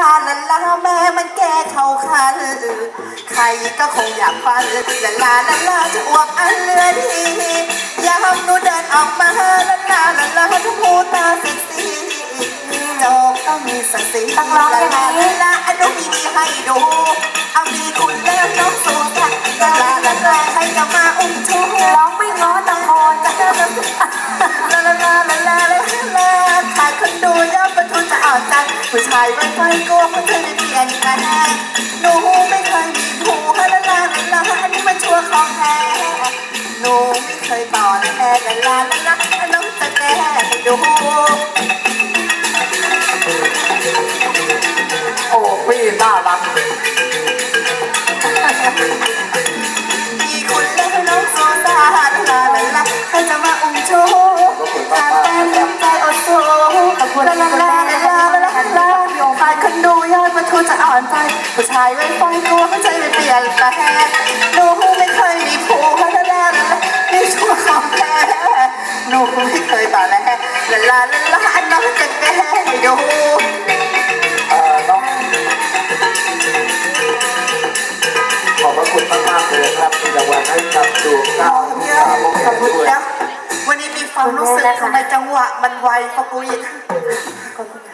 ลาลาาแม่มันแก่เขาคันใครก็คงอยากฟันลาลาลาลาจะอ้วกอันเลือดทียามหนูเดินออกมาลาลาลาลาทุกผู้ตาสิสีโจกต้องมีสักสีลาลาลาลาอันดูมีดีให้ดูเอาดีคุณแล้วต้องสูงกันลาลาลาลาใครจะมาอุ้มชูร้องไม่ง้อตะโอนจ้าลาลาลาลาลาลาลใครคนดูย่อมประทุจะเอาใจ ผู้ชายไม่ค่อยกลัวเพราะเธอได้เปลี่ยนแปลงหนูไม่เคยมีผัวลาลาลาลาอันนี้มันชัวร์ของแท้หนูไม่เคยต่อแน่ลาลาลาลาน้องจะแก้ให้ดูโอ้พี่น่ารักมีคุณแลาลาลาจะมาอุ้มชูตาแต้มใจอดสูขอบคุณาขาดคนดูยอดประทุจะอ่อนใจผู้ชายไม่ฟังกลัวเขาใจไม่เปลี่ยนแปลงหนูไม่เคยมีผัวลาลาลาลาไม่ชัวของแท้หนูไม่เคยต่อแลลาลาลาลาน้องจะแก้ดูเอ่อน้องขอบพระคุณมากๆเลยครับที่รางวัลให้กับดวงดาวที่สามโมงขอบคุณด้วยวันนี้มีความรู้สึกทำไมจังหวะมันไวกว่ากูอีกขอบคุณค่ะ